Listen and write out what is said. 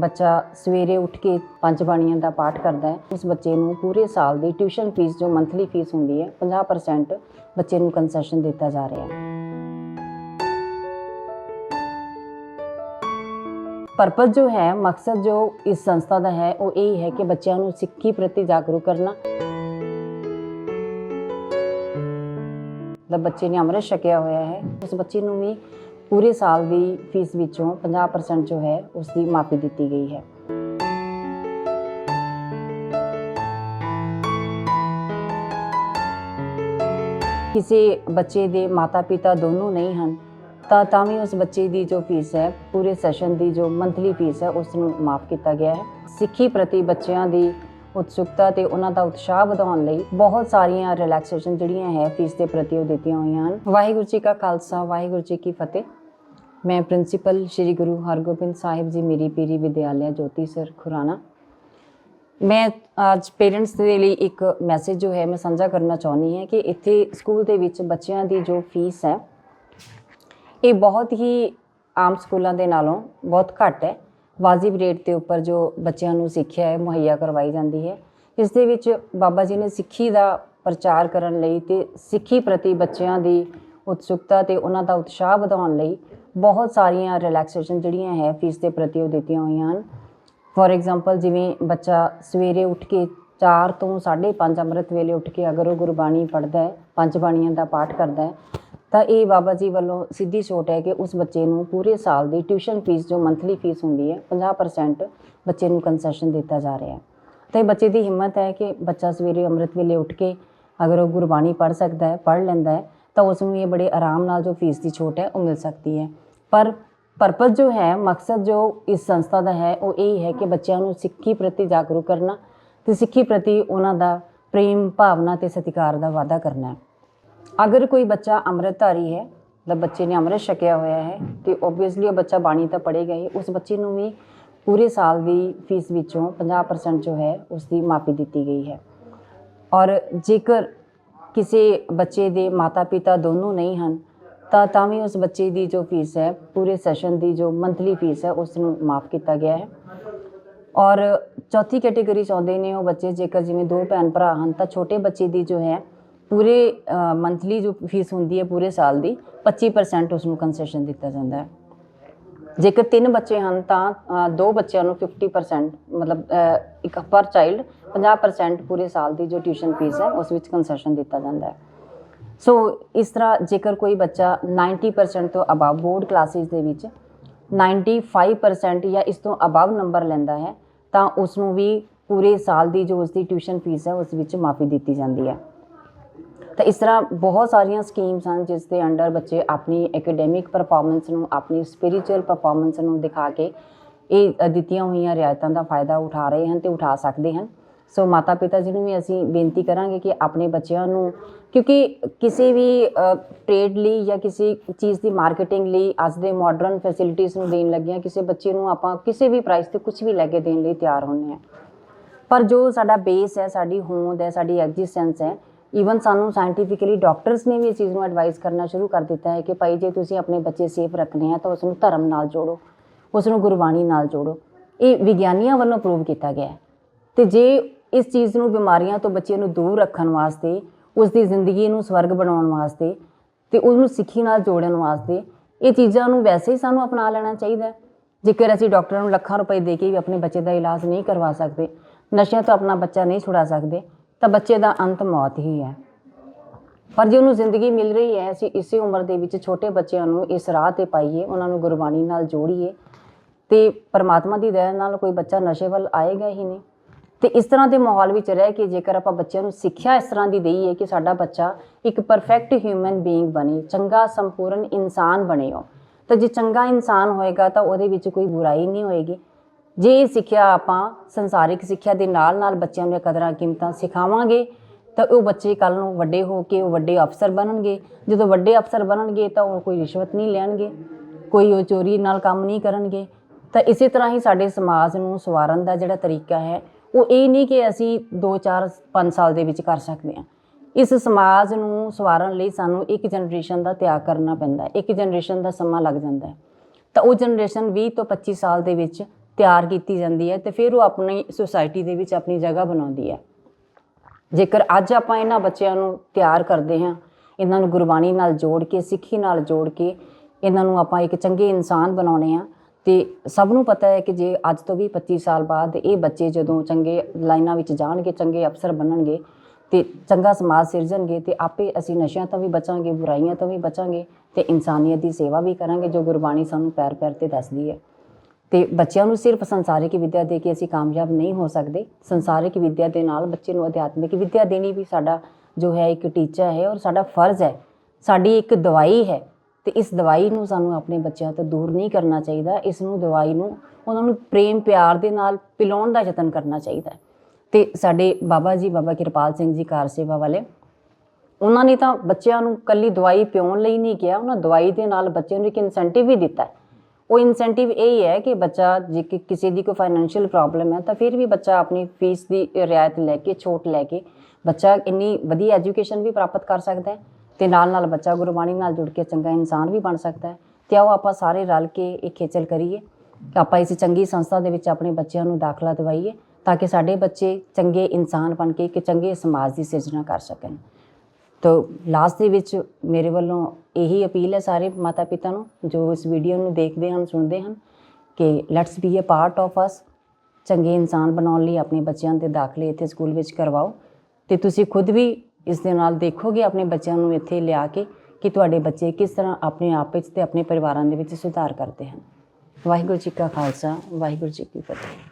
ਬੱਚਾ ਸਵੇਰੇ ਉੱਠ ਕੇ ਪੰਜ ਬਾਣੀਆਂ ਦਾ ਪਾਠ ਕਰਦਾ ਹੈ, ਉਸ ਬੱਚੇ ਨੂੰ ਪੂਰੇ ਸਾਲ ਦੀ ਟਿਊਸ਼ਨ ਫੀਸ, ਜੋ ਮੰਥਲੀ ਫੀਸ ਹੁੰਦੀ ਹੈ 50% ਬੱਚੇ ਨੂੰ ਕੰਸੈਸ਼ਨ ਦਿੱਤਾ ਜਾ ਰਿਹਾ ਹੈ। ਪਰਪਸ ਜੋ ਹੈ, ਮਕਸਦ ਜੋ ਇਸ ਸੰਸਥਾ ਦਾ ਹੈ, ਉਹ ਇਹ ਹੈ ਕਿ ਬੱਚਿਆਂ ਨੂੰ ਸਿੱਖੀ ਪ੍ਰਤੀ ਜਾਗਰੂਕ ਕਰਨਾ। ਦਾ ਬੱਚੇ ਨੇ ਅੰਮ੍ਰਿਤ ਛਕਿਆ ਹੋਇਆ ਹੈ, ਉਸ ਬੱਚੇ ਨੂੰ ਵੀ ਪੂਰੇ ਸਾਲ ਦੀ ਫੀਸ ਵਿੱਚੋਂ 50% ਜੋ ਹੈ ਉਸ ਦੀ ਮਾਫੀ ਦਿੱਤੀ ਗਈ ਹੈ। ਕਿਸੇ ਬੱਚੇ ਦੇ ਮਾਤਾ-ਪਿਤਾ ਦੋਨੋਂ ਨਹੀਂ ਹਨ, ਤਾਂ ਤਾਂ ਵੀ ਉਸ ਬੱਚੇ ਦੀ ਜੋ ਫੀਸ ਹੈ, ਪੂਰੇ ਸੈਸ਼ਨ ਦੀ ਜੋ ਮੰਥਲੀ ਫੀਸ ਹੈ ਉਸ ਨੂੰ ਮਾਫ ਕੀਤਾ ਗਿਆ ਹੈ। ਸਿੱਖੀ ਪ੍ਰਤੀ ਬੱਚਿਆਂ ਦੀ ਉਤਸੁਕਤਾ ਤੇ ਉਹਨਾਂ ਦਾ ਉਤਸ਼ਾਹ ਵਧਾਉਣ ਲਈ ਬਹੁਤ ਸਾਰੀਆਂ ਰਿਲੈਕਸੇਸ਼ਨ ਜਿਹੜੀਆਂ ਹੈ, ਫੀਸ ਦੇ ਪ੍ਰਤੀ ਉਹ ਦਿੱਤੀਆਂ ਹੋਈਆਂ ਹਨ। ਵਾਹਿਗੁਰੂ ਜੀ ਕਾ ਖਾਲਸਾ, ਵਾਹਿਗੁਰੂ ਜੀ ਕੀ ਫਤਿਹ। ਮੈਂ ਪ੍ਰਿੰਸੀਪਲ ਸ਼੍ਰੀ ਗੁਰੂ ਹਰਗੋਬਿੰਦ ਸਾਹਿਬ ਜੀ, ਮੇਰੀ ਪੀਰੀ ਵਿਦਿਆਲਿਆ ਜੋਤੀ ਸਰ ਖੁਰਾਣਾ ਮੈਂ ਅੱਜ ਪੇਰੈਂਟਸ ਦੇ ਲਈ ਇੱਕ ਮੈਸੇਜ ਜੋ ਹੈ, ਮੈਂ ਸਾਂਝਾ ਕਰਨਾ ਚਾਹੁੰਦੀ ਹਾਂ ਕਿ ਇੱਥੇ ਸਕੂਲ ਦੇ ਵਿੱਚ ਬੱਚਿਆਂ ਦੀ ਜੋ ਫੀਸ ਹੈ, ਇਹ ਬਹੁਤ ਹੀ ਆਮ ਸਕੂਲਾਂ ਦੇ ਨਾਲੋਂ ਬਹੁਤ ਘੱਟ ਹੈ। ਵਾਜਿਬ ਰੇਟ ਦੇ ਉੱਪਰ ਜੋ ਬੱਚਿਆਂ ਨੂੰ ਸਿੱਖਿਆ ਹੈ, ਮੁਹੱਈਆ ਕਰਵਾਈ ਜਾਂਦੀ ਹੈ। ਇਸ ਦੇ ਵਿੱਚ ਬਾਬਾ ਜੀ ਨੇ ਸਿੱਖੀ ਦਾ ਪ੍ਰਚਾਰ ਕਰਨ ਲਈ ਤੇ ਸਿੱਖੀ ਪ੍ਰਤੀ ਬੱਚਿਆਂ ਦੀ ਉਤਸੁਕਤਾ ਤੇ ਉਹਨਾਂ ਦਾ ਉਤਸ਼ਾਹ ਵਧਾਉਣ ਲਈ ਬਹੁਤ ਸਾਰੀਆਂ ਰਿਲੈਕਸੇਸ਼ਨ ਜਿਹੜੀਆਂ ਹੈ ਫੀਸ ਦੇ ਪ੍ਰਤੀ ਉਹ ਦਿੱਤੀਆਂ ਹੋਈਆਂ ਹਨ। ਫੋਰ ਐਗਜ਼ਾਮਪਲ ਜਿਵੇਂ ਬੱਚਾ ਸਵੇਰੇ ਉੱਠ ਕੇ 4 ਤੋਂ 5:30 ਅੰਮ੍ਰਿਤ ਵੇਲੇ ਉੱਠ ਕੇ ਅਗਰ ਉਹ ਗੁਰਬਾਣੀ ਪੜ੍ਹਦਾ ਹੈ, ਪੰਜ ਬਾਣੀਆਂ ਦਾ ਪਾਠ ਕਰਦਾ ਹੈ, ਤਾਂ ਇਹ ਬਾਬਾ ਜੀ ਵੱਲੋਂ ਸਿੱਧੀ ਛੋਟ ਹੈ ਕਿ ਉਸ ਬੱਚੇ ਨੂੰ ਪੂਰੇ ਸਾਲ ਦੀ ਟਿਊਸ਼ਨ ਫੀਸ ਜੋ ਮੰਥਲੀ ਫੀਸ ਹੁੰਦੀ ਹੈ 50% ਬੱਚੇ ਨੂੰ ਕੰਸੈਸ਼ਨ ਦਿੱਤਾ ਜਾ ਰਿਹਾ ਹੈ। ਤੇ ਬੱਚੇ ਦੀ ਹਿੰਮਤ ਹੈ ਕਿ ਬੱਚਾ ਸਵੇਰੇ ਅੰਮ੍ਰਿਤ ਵੇਲੇ ਉੱਠ ਕੇ ਅਗਰ ਉਹ ਗੁਰਬਾਣੀ ਪੜ੍ਹ ਸਕਦਾ ਹੈ, ਪੜ੍ਹ ਲੈਂਦਾ ਹੈ, ਤਾਂ ਉਸ ਨੂੰ ਇਹ ਬੜੇ ਆਰਾਮ ਨਾਲ ਜੋ ਫੀਸ ਦੀ ਛੋਟ ਹੈ, ਉਹ ਮਿਲ ਸਕਦੀ ਹੈ। ਪਰ ਪਰਪਸ ਜੋ ਹੈ, ਮਕਸਦ ਜੋ ਇਸ ਸੰਸਥਾ ਦਾ ਹੈ, ਉਹ ਇਹ ਹੈ ਕਿ ਬੱਚਿਆਂ ਨੂੰ ਸਿੱਖੀ ਪ੍ਰਤੀ ਜਾਗਰੂਕ ਕਰਨਾ ਤੇ ਸਿੱਖੀ ਪ੍ਰਤੀ ਉਹਨਾਂ ਦਾ ਪ੍ਰੇਮ, ਭਾਵਨਾ ਤੇ ਸਤਿਕਾਰ ਦਾ ਵਾਅਦਾ ਕਰਨਾ ਹੈ। ਅਗਰ ਕੋਈ ਬੱਚਾ ਅੰਮ੍ਰਿਤਧਾਰੀ ਹੈ, ਮਤਲਬ ਬੱਚੇ ਨੇ ਅੰਮ੍ਰਿਤ ਛਕਿਆ ਹੋਇਆ ਹੈ ਤੇ ਓਬਵੀਅਸਲੀ ਉਹ ਬੱਚਾ ਬਾਣੀ ਤਾਂ ਪੜ੍ਹੇਗਾ ਹੀ, ਉਸ ਬੱਚੇ ਨੂੰ ਵੀ ਪੂਰੇ ਸਾਲ ਦੀ ਫੀਸ ਵਿੱਚੋਂ 50% ਜੋ ਹੈ ਉਸ ਦੀ ਮਾਫੀ ਦਿੱਤੀ ਗਈ ਹੈ। ਔਰ ਜੇਕਰ ਕਿਸੇ ਬੱਚੇ ਦੇ ਮਾਤਾ-ਪਿਤਾ ਦੋਨੋਂ ਨਹੀਂ ਹਨ ਤਾਂ ਤਾਂ ਵੀ ਉਸ ਬੱਚੇ ਦੀ ਜੋ ਫੀਸ ਹੈ, ਪੂਰੇ ਸੈਸ਼ਨ ਦੀ ਜੋ ਮੰਥਲੀ ਫੀਸ ਹੈ, ਉਸ ਨੂੰ ਮਾਫ ਕੀਤਾ ਗਿਆ ਹੈ। ਔਰ ਚੌਥੀ ਕੈਟੇਗਰੀ ਚ ਆਉਂਦੇ ਨੇ ਉਹ ਬੱਚੇ, ਜੇਕਰ ਜਿਵੇਂ ਦੋ ਭੈਣ ਭਰਾ ਹਨ, ਤਾਂ ਛੋਟੇ ਬੱਚੇ ਦੀ ਜੋ ਹੈ, ਪੂਰੇ ਮੰਥਲੀ ਜੋ ਫੀਸ ਹੁੰਦੀ ਹੈ, ਪੂਰੇ ਸਾਲ ਦੀ 25% ਉਸ ਨੂੰ ਕੰਸੈਸ਼ਨ ਦਿੱਤਾ ਜਾਂਦਾ ਹੈ। ਜੇਕਰ ਤਿੰਨ ਬੱਚੇ ਹਨ, ਤਾਂ ਦੋ ਬੱਚਿਆਂ ਨੂੰ 50% ਮਤਲਬ ਇੱਕ ਪਰ ਚਾਈਲਡ 50% ਪੂਰੇ ਸਾਲ ਦੀ ਜੋ ਟਿਊਸ਼ਨ ਫੀਸ ਹੈ, ਉਸ ਵਿੱਚ ਕਨਸੈਸ਼ਨ ਦਿੱਤਾ ਜਾਂਦਾ ਹੈ। ਸੋ ਇਸ ਤਰ੍ਹਾਂ ਜੇਕਰ ਕੋਈ ਬੱਚਾ 90% ਤੋਂ ਅਬਵ ਬੋਰਡ ਕਲਾਸਿਸ ਦੇ ਵਿੱਚ 95% ਜਾਂ ਇਸ ਤੋਂ ਅਬਵ ਨੰਬਰ ਲੈਂਦਾ ਹੈ, ਤਾਂ ਉਸ ਨੂੰ ਵੀ ਪੂਰੇ ਸਾਲ ਦੀ ਜੋ ਉਸ ਦੀ ਟਿਊਸ਼ਨ ਫੀਸ ਹੈ, ਉਸ ਵਿੱਚ ਮਾਫੀ ਦਿੱਤੀ ਜਾਂਦੀ ਹੈ। ਤਾਂ ਇਸ ਤਰ੍ਹਾਂ ਬਹੁਤ ਸਾਰੀਆਂ ਸਕੀਮਸ ਹਨ, ਜਿਸ ਦੇ ਅੰਡਰ ਬੱਚੇ ਆਪਣੀ ਐਕੈਡੈਮਿਕ ਪਰਫਾਰਮੈਂਸ ਨੂੰ, ਆਪਣੀ ਸਪਿਰਚੁਅਲ ਪਰਫਾਰਮੈਂਸ ਨੂੰ ਦਿਖਾ ਕੇ ਇਹ ਦਿੱਤੀਆਂ ਹੋਈਆਂ ਰਿਆਇਤਾਂ ਦਾ ਫਾਇਦਾ ਉਠਾ ਰਹੇ ਹਨ ਤੇ ਉਠਾ ਸਕਦੇ ਹਨ। ਸੋ ਮਾਤਾ ਪਿਤਾ ਜੀ ਨੂੰ ਵੀ ਅਸੀਂ ਬੇਨਤੀ ਕਰਾਂਗੇ ਕਿ ਆਪਣੇ ਬੱਚਿਆਂ ਨੂੰ, ਕਿਉਂਕਿ ਕਿਸੇ ਵੀ ਟ੍ਰੇਡ ਲਈ ਜਾਂ ਕਿਸੇ ਚੀਜ਼ ਦੀ ਮਾਰਕੀਟਿੰਗ ਲਈ ਅੱਜ ਦੇ ਮਾਡਰਨ ਫੈਸਿਲਿਟੀਆਂ ਨੂੰ ਦੇਣ ਲੱਗਿਆਂ ਕਿਸੇ ਬੱਚੇ ਨੂੰ ਆਪਾਂ ਕਿਸੇ ਵੀ ਪ੍ਰਾਈਸ ਤੇ ਕੁਝ ਵੀ ਲੈ ਕੇ ਦੇਣ ਲਈ ਤਿਆਰ ਹੁੰਦੇ ਹਾਂ। ਪਰ ਜੋ ਸਾਡਾ ਬੇਸ ਹੈ, ਸਾਡੀ ਹੋਂਦ ਹੈ, ਸਾਡੀ ਐਗਜ਼ਿਸਟੈਂਸ ਹੈ ਈਵਨ ਸਾਨੂੰ ਸਾਇੰਟੀਫਿਕਲੀ ਡਾਕਟਰਸ ਨੇ ਵੀ ਇਸ ਚੀਜ਼ ਨੂੰ ਐਡਵਾਈਸ ਕਰਨਾ ਸ਼ੁਰੂ ਕਰ ਦਿੱਤਾ ਹੈ ਕਿ ਭਾਈ ਜੇ ਤੁਸੀਂ ਆਪਣੇ ਬੱਚੇ ਸੇਫ ਰੱਖਣੇ ਆ ਤਾਂ ਉਸ ਨੂੰ ਧਰਮ ਨਾਲ ਜੋੜੋ ਉਸ ਨੂੰ ਗੁਰਬਾਣੀ ਨਾਲ ਜੋੜੋ। ਇਹ ਵਿਗਿਆਨੀਆਂ ਵੱਲੋਂ ਪ੍ਰੂਵ ਕੀਤਾ ਗਿਆ ਹੈ। ਤੇ ਜੇ ਇਸ ਚੀਜ਼ ਨੂੰ ਬਿਮਾਰੀਆਂ ਤੋਂ ਬੱਚੇ ਨੂੰ ਦੂਰ ਰੱਖਣ ਵਾਸਤੇ ਉਸ ਦੀ ਜ਼ਿੰਦਗੀ ਨੂੰ ਸਵਰਗ ਬਣਾਉਣ ਵਾਸਤੇ ਤੇ ਉਸ ਨੂੰ ਸਿੱਖੀ ਨਾਲ ਜੋੜਨ ਵਾਸਤੇ ਇਹ ਚੀਜ਼ਾਂ ਨੂੰ ਵੈਸੇ ਹੀ ਸਾਨੂੰ ਅਪਣਾ ਲੈਣਾ ਚਾਹੀਦਾ ਜੇਕਰ ਅਸੀਂ ਡਾਕਟਰਾਂ ਨੂੰ ਲੱਖਾਂ ਰੁਪਏ ਦੇ ਕੇ ਵੀ ਆਪਣੇ ਬੱਚੇ ਦਾ ਇਲਾਜ ਨਹੀਂ ਕਰਵਾ ਸਕਦੇ, ਨਸ਼ਿਆਂ ਤੋਂ ਆਪਣਾ ਬੱਚਾ ਨਹੀਂ ਛੁਡਾ ਸਕਦੇ, ਤਾਂ ਬੱਚੇ ਦਾ ਅੰਤ ਮੌਤ ਹੀ ਹੈ। ਪਰ ਜੇ ਉਹਨੂੰ ਜ਼ਿੰਦਗੀ ਮਿਲ ਰਹੀ ਹੈ, ਅਸੀਂ ਇਸੇ ਉਮਰ ਦੇ ਵਿੱਚ ਛੋਟੇ ਬੱਚਿਆਂ ਨੂੰ ਇਸ ਰਾਹ ਤੇ ਪਾਈਏ, ਉਹਨਾਂ ਨੂੰ ਗੁਰਬਾਣੀ ਨਾਲ ਜੋੜੀਏ ਤੇ ਪਰਮਾਤਮਾ ਦੀ ਦਇਆ ਨਾਲ ਕੋਈ ਬੱਚਾ ਨਸ਼ੇ ਵੱਲ ਆਏਗਾ ਹੀ ਨਹੀਂ। ਤੇ ਇਸ ਤਰ੍ਹਾਂ ਦੇ ਮਾਹੌਲ ਵਿੱਚ ਰਹਿ ਕੇ ਜੇਕਰ ਆਪਾਂ ਬੱਚਿਆਂ ਨੂੰ ਸਿੱਖਿਆ ਇਸ ਤਰ੍ਹਾਂ ਦੀ ਦਈਏ ਕਿ ਸਾਡਾ ਬੱਚਾ ਇੱਕ ਪਰਫੈਕਟ ਹਿਊਮਨ ਬੀਇੰਗ ਬਣੇ, ਚੰਗਾ ਸੰਪੂਰਨ ਇਨਸਾਨ ਬਣੇ ਉਹ। ਤਾਂ ਜੇ ਚੰਗਾ ਇਨਸਾਨ ਹੋਏਗਾ ਤਾਂ ਉਹਦੇ ਵਿੱਚ ਕੋਈ ਬੁਰਾਈ ਨਹੀਂ ਹੋਏਗੀ। ਜੇ ਇਹ ਸਿੱਖਿਆ ਆਪਾਂ ਸੰਸਾਰਿਕ ਸਿੱਖਿਆ ਦੇ ਨਾਲ ਨਾਲ ਬੱਚਿਆਂ ਨੂੰ ਕਦਰਾਂ ਕੀਮਤਾਂ ਸਿਖਾਵਾਂਗੇ, ਤਾਂ ਉਹ ਬੱਚੇ ਕੱਲ ਨੂੰ ਵੱਡੇ ਹੋ ਕੇ ਉਹ ਵੱਡੇ ਅਫਸਰ ਬਣਨਗੇ। ਜਦੋਂ ਵੱਡੇ ਅਫਸਰ ਬਣਨਗੇ ਤਾਂ ਉਹ ਕੋਈ ਰਿਸ਼ਵਤ ਨਹੀਂ ਲੈਣਗੇ, ਕੋਈ ਉਹ ਚੋਰੀ ਨਾਲ ਕੰਮ ਨਹੀਂ ਕਰਨਗੇ। ਤਾਂ ਇਸੇ ਤਰ੍ਹਾਂ ਹੀ ਸਾਡੇ ਸਮਾਜ ਨੂੰ ਸਵਾਰਨ ਦਾ ਜਿਹੜਾ ਤਰੀਕਾ ਹੈ ਉਹ ਇਹ ਨਹੀਂ ਕਿ ਅਸੀਂ 2 4 5 ਸਾਲ ਦੇ ਵਿੱਚ ਕਰ ਸਕਦੇ ਹਾਂ। ਇਸ ਸਮਾਜ ਨੂੰ ਸਵਾਰਨ ਲਈ ਸਾਨੂੰ ਇੱਕ ਜਨਰੇਸ਼ਨ ਦਾ ਤਿਆਗ ਕਰਨਾ ਪੈਂਦਾ ਹੈ। ਇੱਕ ਜਨਰੇਸ਼ਨ ਦਾ ਸਮਾਂ ਲੱਗ ਜਾਂਦਾ ਹੈ। ਤਾਂ ਉਹ ਜਨਰੇਸ਼ਨ 20 ਤੋਂ 25 ਸਾਲ ਦੇ ਵਿੱਚ ਤਿਆਰ ਕੀਤੀ ਜਾਂਦੀ ਹੈ ਤੇ ਫਿਰ ਉਹ ਆਪਣੀ ਸੁਸਾਇਟੀ ਦੇ ਵਿੱਚ ਆਪਣੀ ਜਗ੍ਹਾ ਬਣਾਉਂਦੀ ਹੈ। ਜੇਕਰ ਅੱਜ ਆਪਾਂ ਇਹਨਾਂ ਬੱਚਿਆਂ ਨੂੰ ਤਿਆਰ ਕਰਦੇ ਹਾਂ, ਇਹਨਾਂ ਨੂੰ ਗੁਰਬਾਣੀ ਨਾਲ ਜੋੜ ਕੇ, ਸਿੱਖੀ ਨਾਲ ਜੋੜ ਕੇ, ਇਹਨਾਂ ਨੂੰ ਆਪਾਂ ਇੱਕ ਚੰਗੇ ਇਨਸਾਨ ਬਣਾਉਣੇ ਆ ਤੇ ਸਭ ਨੂੰ ਪਤਾ ਹੈ ਕਿ ਜੇ ਅੱਜ ਤੋਂ ਵੀ 25 ਸਾਲ ਬਾਅਦ ਇਹ ਬੱਚੇ ਜਦੋਂ ਚੰਗੇ ਲਾਈਨਾਂ ਵਿੱਚ ਜਾਣਗੇ, ਚੰਗੇ ਅਫਸਰ ਬਣਨਗੇ ਤੇ ਚੰਗਾ ਸਮਾਜ ਸਿਰਜਣਗੇ ਤੇ ਆਪੇ ਅਸੀਂ ਨਸ਼ਿਆਂ ਤੋਂ ਵੀ ਬਚਾਂਗੇ, ਬੁਰਾਈਆਂ ਤੋਂ ਵੀ ਬਚਾਂਗੇ ਤੇ ਇਨਸਾਨੀਅਤ ਦੀ ਸੇਵਾ ਵੀ ਕਰਾਂਗੇ ਜੋ ਗੁਰਬਾਣੀ ਸਾਨੂੰ ਪੈਰ ਪੈਰ ਤੇ ਦੱਸਦੀ ਹੈ। ਤੇ ਬੱਚਿਆਂ ਨੂੰ ਸਿਰਫ ਸੰਸਾਰਿਕ ਵਿੱਦਿਆ ਦੇ ਕੇ ਅਸੀਂ ਕਾਮਯਾਬ ਨਹੀਂ ਹੋ ਸਕਦੇ, ਸੰਸਾਰਿਕ ਵਿੱਦਿਆ ਦੇ ਨਾਲ ਬੱਚੇ ਨੂੰ ਅਧਿਆਤਮਿਕ ਵਿੱਦਿਆ ਦੇਣੀ ਵੀ ਸਾਡਾ ਜੋ ਹੈ ਇੱਕ ਟੀਚਾ ਹੈ ਔਰ ਸਾਡਾ ਫਰਜ਼ ਹੈ, ਸਾਡੀ ਇੱਕ ਦਵਾਈ ਹੈ। ਤੇ ਇਸ ਦਵਾਈ ਨੂੰ ਸਾਨੂੰ ਆਪਣੇ ਬੱਚਿਆਂ ਤੋਂ ਦੂਰ ਨਹੀਂ ਕਰਨਾ ਚਾਹੀਦਾ। ਇਸ ਨੂੰ ਦਵਾਈ ਨੂੰ ਉਹਨਾਂ ਨੂੰ ਪ੍ਰੇਮ, ਪਿਆਰ ਦੇ ਨਾਲ ਪਿਲਾਉਣ ਦਾ ਯਤਨ ਕਰਨਾ ਚਾਹੀਦਾ ਹੈ। ਤੇ ਸਾਡੇ ਬਾਬਾ ਜੀ, ਬਾਬਾ ਕਿਰਪਾਲ ਸਿੰਘ ਜੀ ਕਾਰ ਸੇਵਾ ਵਾਲੇ, ਉਹਨਾਂ ਨੇ ਤਾਂ ਬੱਚਿਆਂ ਨੂੰ ਕੱਲੀ ਦਵਾਈ ਪਿਉਣ ਲਈ ਨਹੀਂ ਕਿਹਾ, ਉਹਨਾਂ ਦਵਾਈ ਦੇ ਨਾਲ ਬੱਚਿਆਂ ਨੂੰ ਇੱਕ ਇਨਸੈਂਟਿਵ ਵੀ ਦਿੱਤਾ ਉਹ ਇਨਸੈਂਟਿਵ ਇਹ ਹੀ ਹੈ ਕਿ ਬੱਚਾ ਜੇ ਕਿਸੇ ਦੀ ਕੋਈ ਫਾਈਨੈਂਸ਼ੀਅਲ ਪ੍ਰੋਬਲਮ ਹੈ, ਤਾਂ ਫਿਰ ਵੀ ਬੱਚਾ ਆਪਣੀ ਫੀਸ ਦੀ ਰਿਆਇਤ ਲੈ ਕੇ, ਛੋਟ ਲੈ ਕੇ ਬੱਚਾ ਇੰਨੀ ਵਧੀਆ ਐਜੂਕੇਸ਼ਨ ਵੀ ਪ੍ਰਾਪਤ ਕਰ ਸਕਦਾ ਹੈ। ਤੇ ਨਾਲ ਨਾਲ ਬੱਚਾ ਗੁਰਬਾਣੀ ਨਾਲ ਜੁੜ ਕੇ ਚੰਗਾ ਇਨਸਾਨ ਵੀ ਬਣ ਸਕਦਾ ਹੈ। ਤੇ ਆਓ ਆਪਾਂ ਸਾਰੇ ਰਲ ਕੇ ਇਹ ਖੇਚਲ ਕਰੀਏ। ਆਪਾਂ ਇਸ ਚੰਗੀ ਸੰਸਥਾ ਦੇ ਵਿੱਚ ਆਪਣੇ ਬੱਚਿਆਂ ਨੂੰ ਦਾਖਲਾ ਦਿਵਾਈਏ ਤਾਂ ਕਿ ਸਾਡੇ ਬੱਚੇ ਚੰਗੇ ਇਨਸਾਨ ਬਣ ਕੇ ਇੱਕ ਚੰਗੇ ਸਮਾਜ ਦੀ ਸਿਰਜਣਾ ਕਰ ਸਕਣ। ਤੋ ਲਾਸਟ ਦੇ ਵਿੱਚ ਮੇਰੇ ਵੱਲੋਂ ਇਹੀ ਅਪੀਲ ਹੈ ਸਾਰੇ ਮਾਤਾ ਪਿਤਾ ਨੂੰ, ਜੋ ਇਸ ਵੀਡੀਓ ਨੂੰ ਦੇਖਦੇ ਹਨ, ਸੁਣਦੇ ਹਨ, ਕਿ let's be a part of us ਚੰਗੇ ਇਨਸਾਨ ਬਣਾਉਣ ਲਈ ਆਪਣੇ ਬੱਚਿਆਂ ਦੇ ਦਾਖਲੇ ਇੱਥੇ ਸਕੂਲ ਵਿੱਚ ਕਰਵਾਓ। ਤੇ ਤੁਸੀਂ ਖੁਦ ਵੀ ਇਸ ਦੇ ਨਾਲ ਦੇਖੋਗੇ ਆਪਣੇ ਬੱਚਿਆਂ ਨੂੰ ਇੱਥੇ ਲਿਆ ਕੇ ਕਿ ਤੁਹਾਡੇ ਬੱਚੇ ਕਿਸ ਤਰ੍ਹਾਂ ਆਪਣੇ ਆਪ ਵਿੱਚ ਤੇ ਆਪਣੇ ਪਰਿਵਾਰਾਂ ਦੇ ਵਿੱਚ ਸੁਧਾਰ ਕਰਦੇ ਹਨ। ਵਾਹਿਗੁਰੂ ਜੀ ਕਾ ਖਾਲਸਾ, ਵਾਹਿਗੁਰੂ ਜੀ ਕੀ ਫਤਿਹ।